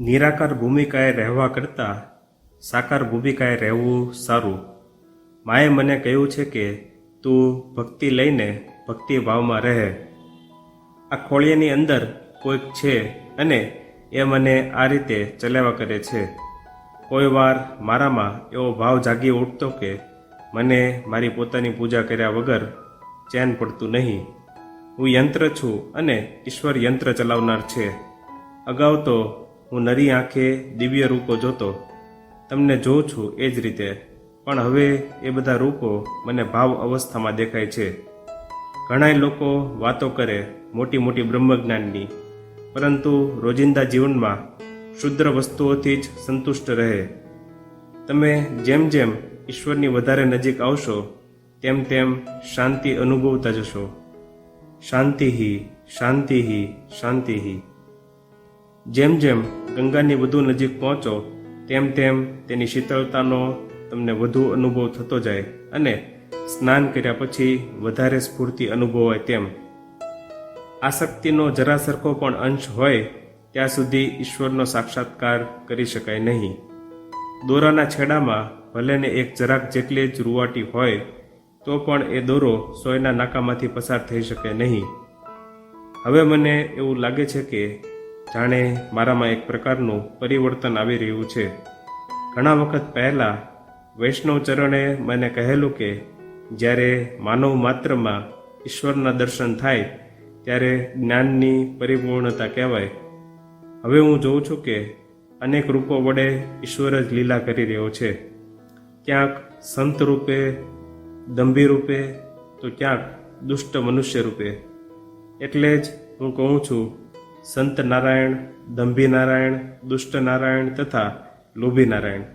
નિરાકાર ભૂમિકાએ રહેવા કરતાં સાકાર ભૂમિકાએ રહેવું સારું. માએ મને કહ્યું છે કે તું ભક્તિ લઈને ભક્તિ ભાવમાં રહે. આ ખોળિયાની અંદર કોઈક છે અને એ મને આ રીતે ચલાવ્યા કરે છે. કોઈ વાર મારામાં એવો ભાવ જાગી ઉઠતો કે મને મારી પોતાની પૂજા કર્યા વગર ચેન પડતું નહીં. હું યંત્ર છું અને ઈશ્વર યંત્ર ચલાવનાર છે. અગાઉ તો હું નરી આંખે દિવ્ય રૂપો જોતો, તમને જોઉં છું એ જ રીતે. પણ હવે એ બધા રૂપો મને ભાવ અવસ્થામાં દેખાય છે. ઘણાય લોકો વાતો કરે મોટી મોટી બ્રહ્મજ્ઞાનની, પરંતુ રોજિંદા જીવનમાં શુદ્ર વસ્તુઓથી જ સંતુષ્ટ રહે. તમે જેમ જેમ ઈશ્વરની વધારે નજીક આવશો, તેમ તેમ શાંતિ અનુભવતા જશો. શાંતિ શાંતિ શાંતિ જેમ જેમ ગંગાની વધુ નજીક પહોંચો, તેમ તેમ તેની શીતળતાનો તમને વધુ અનુભવ થતો જાય અને સ્નાન કર્યા પછી વધારે સ્ફૂર્તિ અનુભવાય તેમ. આસક્તિનો જરા સરખો પણ અંશ હોય, ત્યાં સુધી ઈશ્વરનો સાક્ષાત્કાર કરી શકાય નહીં. દોરાના છેડામાં ભલેને એક જરાક જેટલી જ રૂવાટી હોય, તો પણ એ દોરો સોયના નાકામાંથી પસાર થઈ શકે નહીં. હવે મને એવું લાગે છે કે જાણે મારામાં એક પ્રકારનું પરિવર્તન આવી રહ્યું છે. ઘણા વખત પહેલાં વૈષ્ણવ ચરણે મને કહેલું કે જ્યારે માનવ માત્રમાં ઈશ્વરના દર્શન થાય, ત્યારે જ્ઞાનની પરિપૂર્ણતા કહેવાય. હવે હું જોઉં છું કે અનેક રૂપો વડે ઈશ્વર જ લીલા કરી રહ્યો છે. ક્યાંક સંત રૂપે, દંભી રૂપે, તો ક્યાંક દુષ્ટ મનુષ્ય રૂપે. એટલે જ હું કહું છું સંત નારાયણ દંભી નારાયણ દુષ્ટ નારાયણ તથા લોભી નારાયણ.